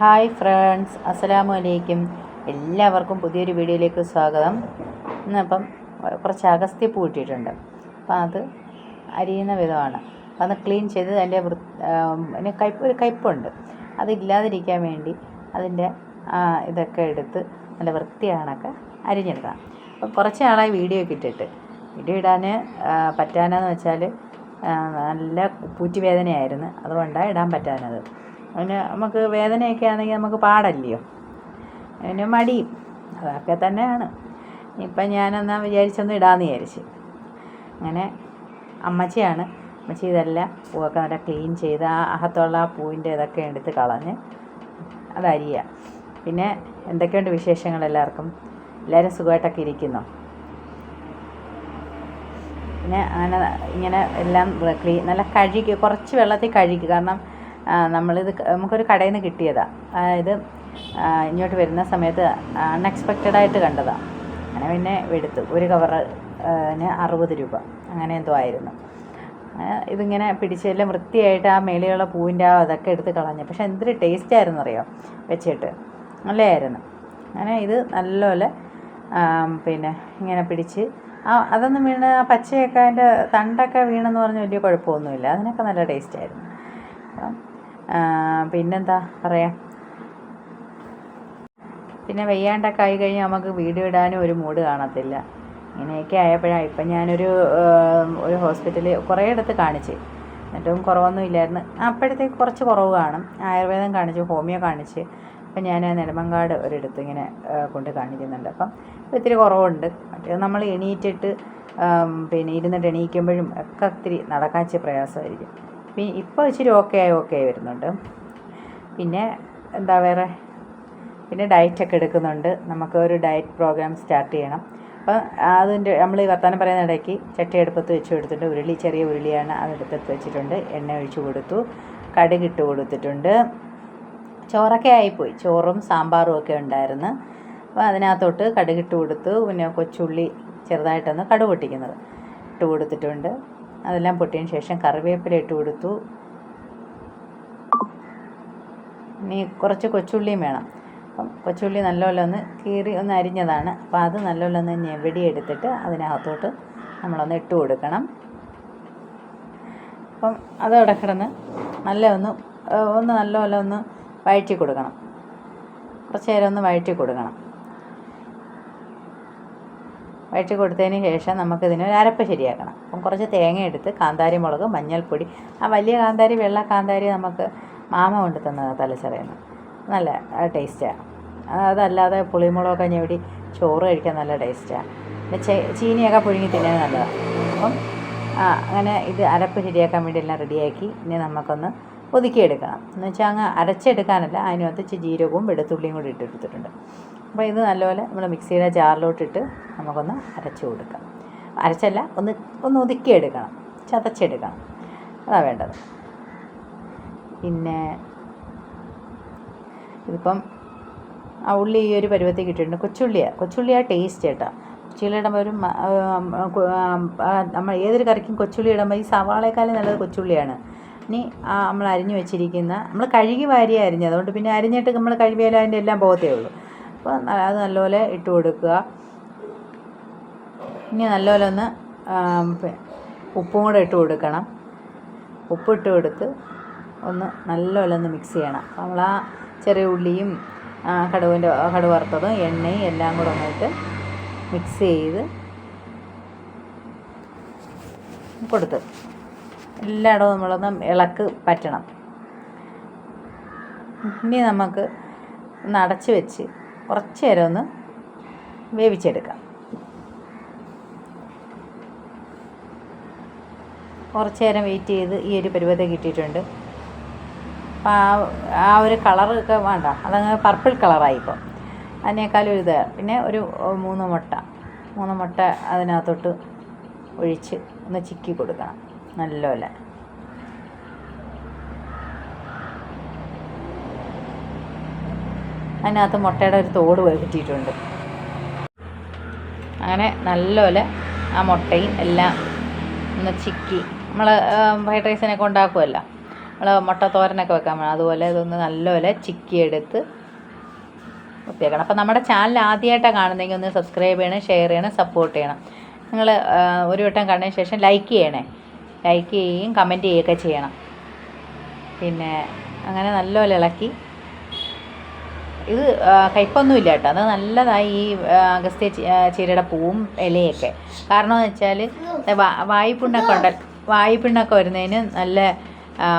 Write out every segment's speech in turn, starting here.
Hi friends അസ്സലാമു അലൈക്കും എല്ലാവർക്കും പുതിയൊരു വീഡിയോയിലേക്ക് സ്വാഗതം. ഇന്നിപ്പം കുറച്ച് അഗസ്ത്യപ്പൂ ഇട്ടിട്ടുണ്ട്. അപ്പം അത് അരിയുന്ന വിധമാണ്. അത് ക്ലീൻ ചെയ്ത് അതിന്റെ അതിന് കയ്പ് ഒരു കയ്പുണ്ട് അതില്ലാതിരിക്കാൻ വേണ്ടി അതിന്റെ ഇതൊക്കെ എടുത്ത് നല്ല വൃത്തിയാണൊക്കെ അരിഞ്ഞെടുക്കണം. അപ്പം കുറച്ച് നാളായി വീഡിയോ ഒക്കെ ഇട്ടിട്ട്. വീഡിയോ ഇടാൻ പറ്റാനെന്ന് വെച്ചാൽ നല്ല പൂറ്റി വേദനയായിരുന്നു. അതുകൊണ്ടാണ് ഇടാൻ പറ്റാനത് പിന്നെ നമുക്ക് വേദനയൊക്കെ ആണെങ്കിൽ നമുക്ക് പാടല്ലയോ? അതിന് മടിയും. അതൊക്കെ തന്നെയാണ്. ഇപ്പം ഞാനെന്നാ വിചാരിച്ചൊന്ന് ഇടാമെന്ന് വിചാരിച്ച്. അങ്ങനെ അമ്മച്ചിയാണ്. അമ്മച്ചി ഇതെല്ലാം പൂവൊക്കെ നല്ല ക്ലീൻ ചെയ്ത് ആ അകത്തുള്ള ആ പൂവിന്റെ ഇതൊക്കെ എടുത്ത് കളഞ്ഞ് അത് അരിയുക പിന്നെ എന്തൊക്കെയുണ്ട് വിശേഷങ്ങൾ എല്ലാവർക്കും? എല്ലാവരും സുഖമായിട്ടൊക്കെ ഇരിക്കുന്നു? പിന്നെ അങ്ങനെ ഇങ്ങനെ എല്ലാം ക്ലീൻ നല്ല കഴുകി കുറച്ച് വെള്ളത്തിൽ കഴുകി. കാരണം നമ്മളിത് നമുക്കൊരു കടയിൽ നിന്ന് കിട്ടിയതാണ് അതായത് ഇങ്ങോട്ട് വരുന്ന സമയത്ത് അൺഎക്സ്പെക്റ്റഡ് ആയിട്ട് കണ്ടതാണ് അങ്ങനെ പിന്നെ എടുത്തു. ഒരു കവറിന് അറുപത് രൂപ. അങ്ങനെ എന്തോ ആയിരുന്നു. ഇതിങ്ങനെ പിടിച്ചെല്ലാം വൃത്തിയായിട്ട് ആ മേലെയുള്ള പൂവിന്റെ ആ അതൊക്കെ എടുത്ത് കളഞ്ഞു. പക്ഷെ എന്തൊരു ടേസ്റ്റ് ആയിരുന്നു അറിയോ? വെച്ചിട്ട്. നല്ലതായിരുന്നു. അങ്ങനെ ഇത് നല്ലപോലെ പിന്നെ ഇങ്ങനെ പിടിച്ച്. ആ അതൊന്നും വീണ് ആ പച്ചയൊക്കെ അതിന്റെ തണ്ടൊക്കെ വീണെന്ന് പറഞ്ഞ് വലിയ കുഴപ്പമൊന്നുമില്ല. അതിനൊക്കെ നല്ല ടേസ്റ്റ് ആയിരുന്നു. അപ്പം പിന്നെന്താ പറയാ? പിന്നെ വെയ്യാണ്ടൊക്കെ ആയി കഴിഞ്ഞാൽ നമുക്ക് വീട് ഇടാനും ഒരു മൂഡ് കാണത്തില്ല. ഇങ്ങനെയൊക്കെ ആയപ്പോഴാണ് ഇപ്പം ഞാനൊരു ഒരു ഹോസ്പിറ്റലിൽ കുറേ ഇടത്ത് കാണിച്ച്. എന്നിട്ടും കുറവൊന്നും ഇല്ലായിരുന്നു. അപ്പോഴത്തേക്ക് കുറച്ച് കുറവ് കാണും. ആയുർവേദം കാണിച്ച് ഹോമിയോ കാണിച്ച്. അപ്പം ഞാൻ നെടുമങ്ങാട് ഒരിടത്ത് ഇങ്ങനെ കൊണ്ട് കാണിക്കുന്നുണ്ട്. അപ്പം ഇത്തിരി കുറവുണ്ട്. മറ്റേ നമ്മൾ എണീറ്റിട്ട് പിന്നെ ഇരുന്നിട്ട് എണീക്കുമ്പോഴും ഒക്കെ ഒത്തിരി നടക്കാൻ ഇച്ചിരി പ്രയാസമായിരിക്കും. ഇപ്പോൾ ഇച്ചിരി ഓക്കെ ആയി ഓക്കെ ആയി വരുന്നുണ്ട്. പിന്നെ എന്താ വേറെ? പിന്നെ ഡയറ്റൊക്കെ എടുക്കുന്നുണ്ട്. നമുക്ക് ഒരു ഡയറ്റ് പ്രോഗ്രാം സ്റ്റാർട്ട് ചെയ്യണം. അപ്പം അതിന്റെ നമ്മൾ ഈ വർത്താനം പറയുന്ന ഇടയ്ക്ക് ചട്ടിയെടുപ്പത്ത് വെച്ച് കൊടുത്തിട്ടുണ്ട്. ഉരുളി ചെറിയ ഉരുളിയാണ് അതെടുത്ത് വെച്ചിട്ടുണ്ട്. എണ്ണ ഒഴിച്ച് കൊടുത്തു. കടുക് ഇട്ട് കൊടുത്തിട്ടുണ്ട്. ചോറൊക്കെ ആയിപ്പോയി. ചോറും സാമ്പാറും ഒക്കെ ഉണ്ടായിരുന്നു. അപ്പോൾ അതിനകത്തോട്ട് കടുകിട്ട് കൊടുത്തു. പിന്നെ കൊച്ചുള്ളി ചെറുതായിട്ടൊന്ന് കടുക് പൊട്ടിക്കുന്നത് ഇട്ട് കൊടുത്തിട്ടുണ്ട്. അതെല്ലാം പൊട്ടിയതിന് ശേഷം കറിവേപ്പില ഇട്ട് കൊടുത്തു. ഇനി കുറച്ച് കൊച്ചുള്ളിയും വേണം. അപ്പം കൊച്ചുള്ളി നല്ലപോലെ ഒന്ന് കീറി ഒന്ന് അരിഞ്ഞതാണ്. അപ്പോൾ അത് നല്ലപോലെ ഒന്ന് ഞെവടി എടുത്തിട്ട് അതിനകത്തോട്ട് നമ്മളൊന്ന് ഇട്ട് കൊടുക്കണം. അപ്പം അതവിടെ കിടന്ന് നല്ല ഒന്ന് ഒന്ന് നല്ലപോലെ ഒന്ന് വഴറ്റി കൊടുക്കണം. കുറച്ച് നേരം ഒന്ന് വഴറ്റി കൊടുക്കണം. വഴറ്റി കൊടുത്തതിന് ശേഷം നമുക്കിതിന് ഒരു അരപ്പ് ശരിയാക്കണം. അപ്പം കുറച്ച് തേങ്ങ എടുത്ത് കാന്താരി മുളക് മഞ്ഞൾപ്പൊടി ആ വലിയ കാന്താരി വെള്ള കാന്താരി നമുക്ക് മാമ കൊണ്ട് തന്നത് തലച്ചറയിൽ നല്ല ടേസ്റ്റാണ് അതല്ലാതെ പുളിമുളകൊക്കെ ഞെവിടി ചോറ് കഴിക്കാൻ നല്ല ടേസ്റ്റാണ് പിന്നെ ചീനിയൊക്കെ പുഴുങ്ങി തിന്നാൻ നല്ലതാണ് അപ്പം അങ്ങനെ ഇത് അരപ്പ് ശരിയാക്കാൻ വേണ്ടി എല്ലാം റെഡിയാക്കി ഇനി നമുക്കൊന്ന് ഒതുക്കിയെടുക്കണം. എന്ന് വെച്ചാൽ അങ്ങ് അരച്ചെടുക്കാനല്ല അതിനകത്ത് ജീരകവും വെളുത്തുള്ളിയും കൂടി ഇട്ടെടുത്തിട്ടുണ്ട് അപ്പോൾ ഇത് നല്ലപോലെ നമ്മൾ മിക്സിയുടെ ജാറിലോട്ടിട്ട് നമുക്കൊന്ന് അരച്ചു കൊടുക്കാം. അരച്ചല്ല ഒന്ന് ഒന്ന് ഒതുക്കിയെടുക്കണം. ചതച്ചെടുക്കണം. അതാണ് വേണ്ടത്. പിന്നെ ഇതിപ്പം ആ ഉള്ളി ഈ ഒരു പരുവത്തിൽ കിട്ടിയിട്ടുണ്ട്. കൊച്ചുള്ളിയാണ് ആ ടേസ്റ്റ് കേട്ടോ കൊച്ചുള്ളി ഇടുമ്പോൾ ഒരു നമ്മൾ ഏതൊരു കറിക്കും കൊച്ചുള്ളി ഇടുമ്പോൾ ഈ സവാളയെക്കാളും നല്ലത് കൊച്ചുള്ളിയാണ്. ഇനി നമ്മൾ അരിഞ്ഞു വെച്ചിരിക്കുന്ന നമ്മൾ കഴുകി വാരിയാണ് അരിഞ്ഞത്. അതുകൊണ്ട് പിന്നെ അരിഞ്ഞിട്ട് നമ്മൾ കഴുകിയാലും അതിന്റെ എല്ലാം പോകത്തേ ഉള്ളൂ. അപ്പോൾ അത് നല്ലപോലെ ഇട്ട് കൊടുക്കുക. ഇനി നല്ലപോലെ ഒന്ന് ഉപ്പും കൂടെ ഇട്ട് കൊടുക്കണം. ഉപ്പിട്ട് കൊടുത്ത് ഒന്ന് നല്ലപോലെ ഒന്ന് മിക്സ് ചെയ്യണം. അപ്പോൾ നമ്മൾ ആ ചെറിയ ഉള്ളിയും കടുവിന്റെ കടുവ് വറുത്തതും എണ്ണയും എല്ലാം കൂടെ ഒന്നിട്ട് മിക്സ് ചെയ്ത് കൊടുത്ത് എല്ലായിടവും നമ്മളൊന്ന് ഇളക്ക് പറ്റണം. ഇനി നമുക്ക് ഒന്ന് അടച്ച് വെച്ച് കുറച്ച് നേരം ഒന്ന് വേവിച്ചെടുക്കാം. കുറച്ച് നേരം വെയിറ്റ് ചെയ്ത് ഈ ഒരു പരുവത്തെ കിട്ടിയിട്ടുണ്ട്. അപ്പോൾ ആ ആ ഒരു കളറൊക്കെ വേണ്ട. അതങ്ങ് പർപ്പിൾ കളറായി ഇപ്പോൾ അതിനേക്കാളും ഒരു ഇത്. പിന്നെ ഒരു മൂന്ന് മുട്ട. മൂന്ന് മുട്ട അതിനകത്തോട്ട് ഒഴിച്ച് ഒന്ന് ചിക്കി കൊടുക്കണം. നല്ലപോലെ. അതിനകത്ത് മുട്ടയുടെ ഒരു തോട് കിട്ടിയിട്ടുണ്ട് അങ്ങനെ നല്ലപോലെ ആ മുട്ടയും എല്ലാം ഒന്ന് ചിക്കി. നമ്മൾ ഫ്രൈഡ് റൈസിനൊക്കെ ഉണ്ടാക്കുമല്ലോ നമ്മൾ മുട്ട തോരനൊക്കെ വെക്കാൻ വേണം അതുപോലെ ഇതൊന്ന് നല്ലപോലെ ചിക്കിയെടുത്ത് വൃത്തിയാക്കണം. അപ്പോൾ നമ്മുടെ ചാനൽ ആദ്യമായിട്ടാണ് കാണുന്നതെങ്കിൽ ഒന്ന് സബ്സ്ക്രൈബ് ചെയ്യണം ഷെയർ ചെയ്യണം സപ്പോർട്ട് ചെയ്യണം. നിങ്ങൾ ഒരു വട്ടം കണ്ടതിന് ശേഷം ലൈക്ക് ചെയ്യണേ. ലൈക്ക് ചെയ്യുകയും കമന്റ് ചെയ്യുകയൊക്കെ ചെയ്യണം. പിന്നെ അങ്ങനെ നല്ലപോലെ ഇളക്കി ഇത് കയ്പൊന്നുമില്ല കേട്ടോ. അത് നല്ലതായി ഈ അഗസ്ത്യ ചീരയുടെ പൂവും ഇലയൊക്കെ. കാരണം എന്ന് വെച്ചാൽ വായ്പിണ്ണൊക്കെ ഉണ്ട്. വായ്പിണ്ണൊക്കെ വരുന്നതിന് നല്ല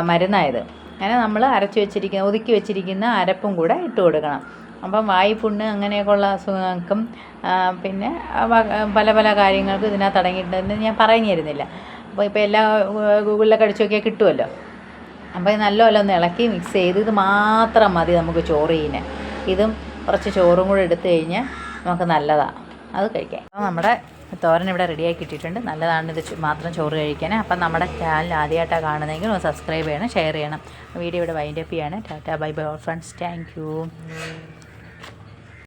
മരുന്നായത്. അങ്ങനെ നമ്മൾ അരച്ച് വെച്ചിരിക്കുന്ന ഒതുക്കി വെച്ചിരിക്കുന്ന അരപ്പും കൂടെ ഇട്ട് കൊടുക്കണം. അപ്പം വായ്പുണ്ണ് അങ്ങനെയൊക്കെയുള്ള അസുഖങ്ങൾക്കും പിന്നെ പല പല കാര്യങ്ങൾക്കും ഇതിനകത്ത് അടങ്ങിയിട്ടുണ്ടെന്ന് ഞാൻ പറഞ്ഞു തരുന്നില്ല അപ്പോൾ ഇപ്പോൾ എല്ലാ ഗൂഗിളിലൊക്കെ അടിച്ചു നോക്കിയാൽ കിട്ടുമല്ലോ അപ്പോൾ നല്ലപോലെ ഒന്ന് ഇളക്കി മിക്സ് ചെയ്ത് ഇത് മാത്രം മതി നമുക്ക് ചോറ് ഇതും കുറച്ച് ചോറും കൂടെ എടുത്തു കഴിഞ്ഞാൽ നമുക്ക് നല്ലതാണ് അത് കഴിക്കാം. അപ്പോൾ നമ്മുടെ തോരൻ ഇവിടെ റെഡിയാക്കി ഇട്ടിട്ടുണ്ട് നല്ലതാണ് ഇത് മാത്രം ചോറ് കഴിക്കാൻ അപ്പം നമ്മുടെ ചാനൽ ആദ്യമായിട്ടാണ് കാണുന്നതെങ്കിൽ ഒന്ന് സബ്സ്ക്രൈബ് ചെയ്യണം ഷെയർ ചെയ്യണം. വീഡിയോ ഇവിടെ വൈൻഡപ്പ് ചെയ്യാണ്. Tata bye bye all friends. Thank you.